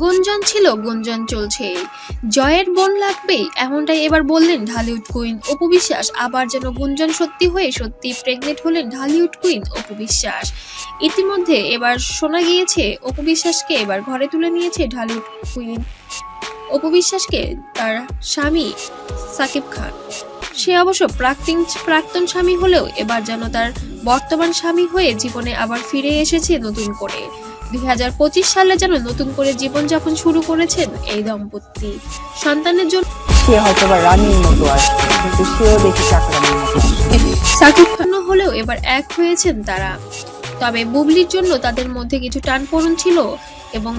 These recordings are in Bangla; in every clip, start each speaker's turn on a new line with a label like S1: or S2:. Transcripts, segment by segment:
S1: গুঞ্জন ছিল, গুঞ্জন চলছে। জয়ের বোন লাগবেই এমনটাই এবার বললেন ঢালিউড কুইন অপু বিশ্বাস। আবার যেন গুঞ্জন সত্যি হয়ে সত্যি প্রেগনেন্ট হলেন ঢালিউড কুইন অপু বিশ্বাস। ইতিমধ্যে এবার শোনা গিয়েছে, অপু বিশ্বাসকে এবার ঘরে তুলে নিয়েছে ঢালিউড কুইন। অপু বিশ্বাসকে তার স্বামী সাকিব খান। সে অবশ্য প্রাক্তন প্রাক্তন স্বামী হলেও এবার যেন তার বর্তমান স্বামী হয়ে জীবনে আবার ফিরে এসেছে নতুন করে। দুই হাজার পঁচিশ সালে যেন নতুন করে জীবনযাপন শুরু করেছেন এই দম্পতি। সন্তানের জন্য
S2: সে হয়তো বা রানীর মতো আসবে কিন্তু সেও দেখি চাকরানির মতো।
S1: খান হলেও এবার এক হয়েছেন তারা। তবে বুবলির জন্য তাদের মধ্যে কিছু টানপোড়ন ছিল এবং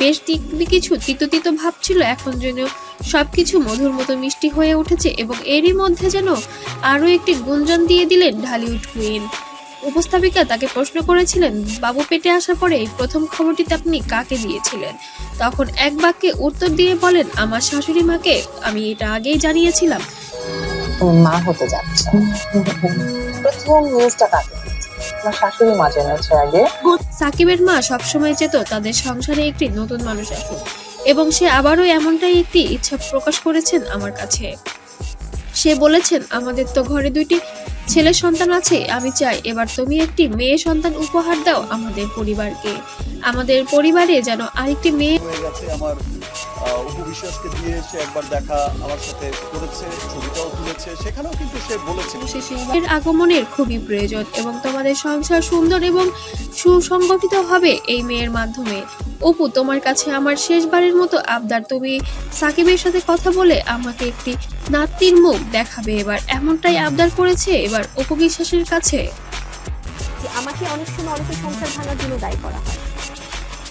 S1: বেশ কিছু তিতো তিতো ভাব ছিল। এখন যেন সবকিছু মধুর মতো মিষ্টি হয়ে উঠেছে এবং এরই মধ্যে যেন আরও একটি গুঞ্জন দিয়ে দিলেন ঢালিউড কুইন। উপস্থাপিকা তাকে প্রশ্ন করেছিলেন বাবু পেটে আসার পরে এই প্রথম খবরটিতে আপনি কাকে দিয়েছিলেন? তখন এক বাক্যে উত্তর দিয়ে বলেন আমার শাশুড়ি মাকে আমি এটা আগেই জানিয়েছিলাম।
S2: মা হতে যাচ্ছে। প্রথম নিউজটা কাকে আমার শাশুড়ি মা জেনেছে আগে।
S1: সাকিবের মা সবসময় চেত তাদের সংসারে একটি নতুন মানুষ আসুক এবং সে আবারও এমনটাই একটি ইচ্ছা প্রকাশ করেছেন আমার কাছে। সে বলেছেন আমাদের তো ঘরে দুইটি ছেলে সন্তান আছে। আমি চাই এবার তুমি একটি মেয়ে সন্তান উপহার দাও আমাদের পরিবারকে। আমাদের পরিবারে যেন আরেকটি মেয়ে
S3: আমার আহ, অপু বিশ্বাসকে দিয়ে সে একবার দেখা আমার সাথে করেছে ছবিটাও তুলেছে। সেখানেও কিন্তু সে বলেছে।
S1: এর আগমনের খুবই প্রয়োজন এবং তোমাদের সংসার সুন্দর এবং সুসংগঠিত হবে এই মেয়ের মাধ্যমে। অপু, তোমার কাছে আমার শেষবারের মতো আবদার। তুমি সাকিবের সাথে কথা বলে আমাকে একটি নাতির মুখ দেখাবে এবার। এমনটাই আবদার করেছে এবার অপু বিশ্বাসের কাছে।
S4: আমাকে অনেক সময় অনেকের সংসার ভাঙার জন্য দায়ী করা হয়।